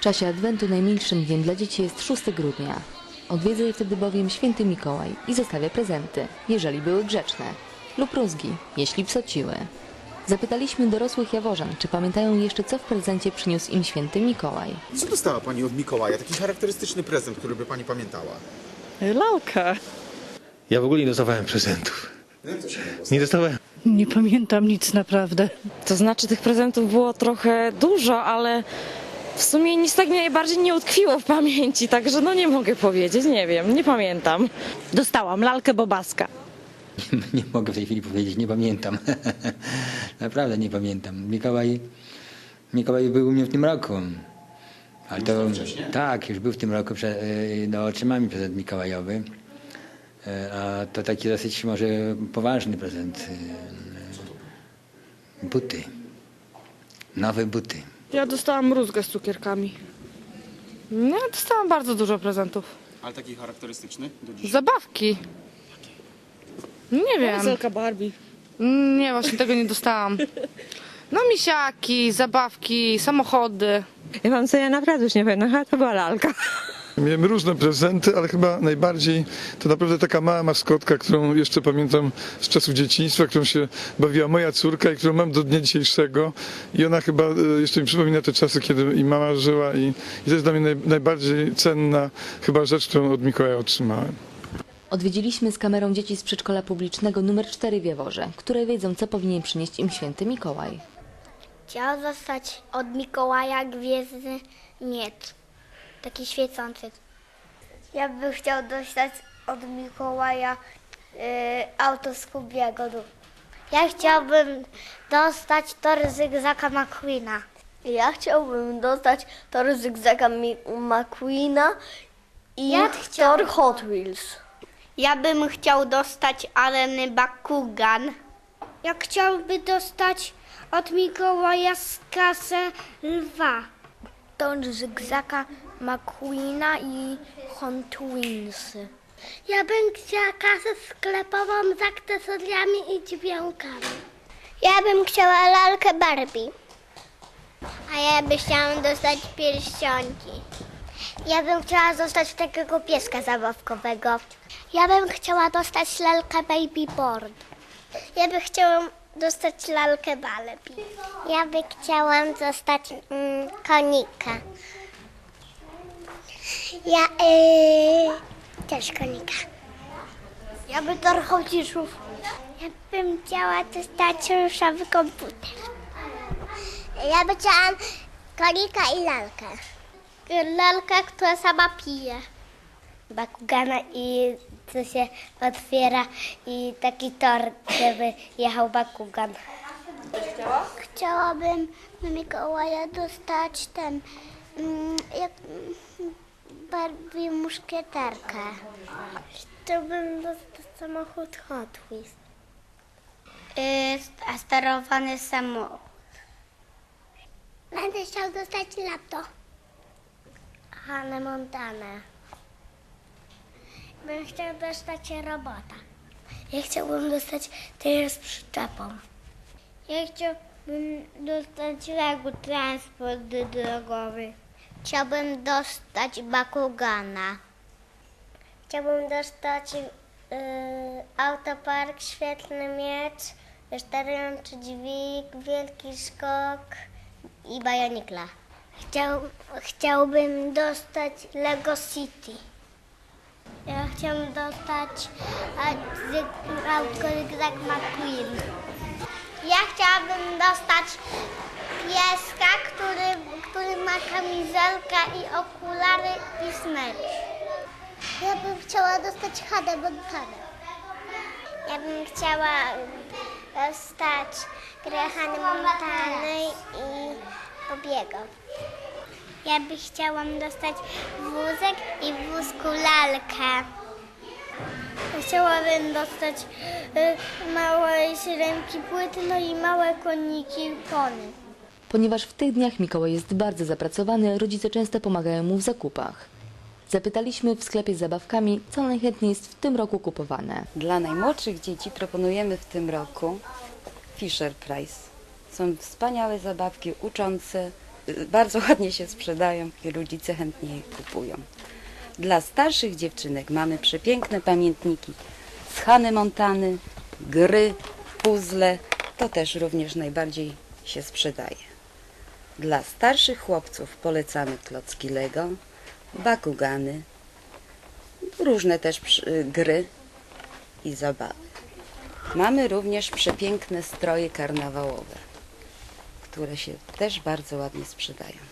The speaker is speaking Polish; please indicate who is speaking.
Speaker 1: W czasie Adwentu najmilszym dniem dla dzieci jest 6 grudnia. Odwiedza je wtedy bowiem święty Mikołaj i zostawia prezenty, jeżeli były grzeczne, lub rózgi, jeśli psociły. Zapytaliśmy dorosłych Jaworzan, czy pamiętają jeszcze, co w prezencie przyniósł im święty Mikołaj.
Speaker 2: Co dostała Pani od Mikołaja? Taki charakterystyczny prezent, który by Pani pamiętała.
Speaker 3: Lalka.
Speaker 4: Ja w ogóle nie dostawałem prezentów. Nie dostałem.
Speaker 3: Nie pamiętam nic naprawdę.
Speaker 5: To znaczy tych prezentów było trochę dużo, ale w sumie nic tak mnie najbardziej nie utkwiło w pamięci, także no nie mogę powiedzieć, nie wiem, nie pamiętam.
Speaker 3: Dostałam lalkę Bobaska.
Speaker 6: Nie mogę w tej chwili powiedzieć, nie pamiętam. Naprawdę nie pamiętam. Mikołaj, Mikołaj był u mnie w tym roku. Ale to, tak, już był w tym roku, y, no, otrzymałem prezent mikołajowy. Y, A to taki dosyć może poważny prezent. y, Buty. Nowe buty.
Speaker 7: Ja dostałam rózgę z cukierkami. No, ja dostałam bardzo dużo prezentów.
Speaker 2: Ale taki charakterystyczny do dziś.
Speaker 7: Zabawki. Nie wiem.
Speaker 5: Kafelka Barbie.
Speaker 7: Nie, właśnie tego nie dostałam. No misiaki, zabawki, samochody.
Speaker 5: Ja mam co ja naprawdę już nie pamiętam, chyba to była lalka.
Speaker 8: Miałem różne prezenty, ale chyba najbardziej to naprawdę taka mała maskotka, którą jeszcze pamiętam z czasów dzieciństwa, którą się bawiła moja córka i którą mam do dnia dzisiejszego. I ona chyba e, jeszcze mi przypomina te czasy, kiedy i mama żyła i, i to jest dla mnie naj, najbardziej cenna chyba rzecz, którą od Mikołaja otrzymałem.
Speaker 1: Odwiedziliśmy z kamerą dzieci z przedszkola publicznego numer 4 w Jaworze, które wiedzą, co powinien przynieść im święty Mikołaj.
Speaker 9: Chciał zostać od Mikołaja gwiezdny miecz. Taki świecący. Ja bym chciał dostać od Mikołaja y, auto Scoobiego. Ja chciałbym dostać tory Zygzaka McQueena.
Speaker 10: Ja chciałbym dostać tor Zygzaka McQueena i
Speaker 9: Ja
Speaker 10: tor Hot Wheels.
Speaker 9: Ja bym chciał dostać Areny Bakugan. Ja chciałbym dostać od Mikołaja z kasę lwa. Tor Zygzaka McQueena i Wheels. Ja bym chciała kasę sklepową z akcesoriami i dźwiękami. Ja bym chciała lalkę Barbie. A ja bym chciała dostać pierścionki. Ja bym chciała dostać takiego pieska zabawkowego. Ja bym chciała dostać lalkę Baby Board. Ja bym chciała dostać lalkę Barbie. Ja bym chciałam dostać mm, konika. Ja yy, też konika. Ja bym tor chodziszów. Ja bym chciała dostać różowy komputer. Ja bym chciała konika i lalkę. Lalka, która sama pije. Bakugana i co się otwiera i taki tor, żeby jechał Bakugan. Chciałabym na Mikołaja dostać ten, mm, jak mm, Barbie muszkieterkę. Chciałbym dostać samochód Hot Wheels. a sterowany samochód. Będę chciał dostać laptop. Hannę Montanę. Bym chciał dostać robota. Ja chciałbym dostać tyr z przyczepą. Ja chciałbym dostać Lego transport drogowy. Chciałbym dostać Bakugana. Chciałbym dostać yy, autopark, świetlny miecz, sterujący dźwig, wielki skok i Bionicla. Chciał, chciałbym dostać Lego City. Ja chciałam dostać autko Zygzak McQueen. Ja chciałabym dostać pieska, który, który ma kamizelkę i okulary i smycz. Ja bym chciała dostać Hadę Montanę. Ja bym chciała dostać grę Hany Montany i Bobiego. Ja bym chciałam dostać wózek i w wózku lalkę. Chciałabym dostać y, małe syrenki płyty, no i małe koniki pony.
Speaker 1: Ponieważ w tych dniach Mikołaj jest bardzo zapracowany, rodzice często pomagają mu w zakupach. Zapytaliśmy w sklepie z zabawkami, co najchętniej jest w tym roku kupowane.
Speaker 11: Dla najmłodszych dzieci proponujemy w tym roku Fisher Price. Są wspaniałe zabawki uczące, bardzo ładnie się sprzedają i rodzice chętnie je kupują. Dla starszych dziewczynek mamy przepiękne pamiętniki z Hany Montany, gry, puzzle. To też również najbardziej się sprzedaje. Dla starszych chłopców polecamy klocki Lego, bakugany, różne też przy- gry i zabawy. Mamy również przepiękne stroje karnawałowe, które się też bardzo ładnie sprzedają.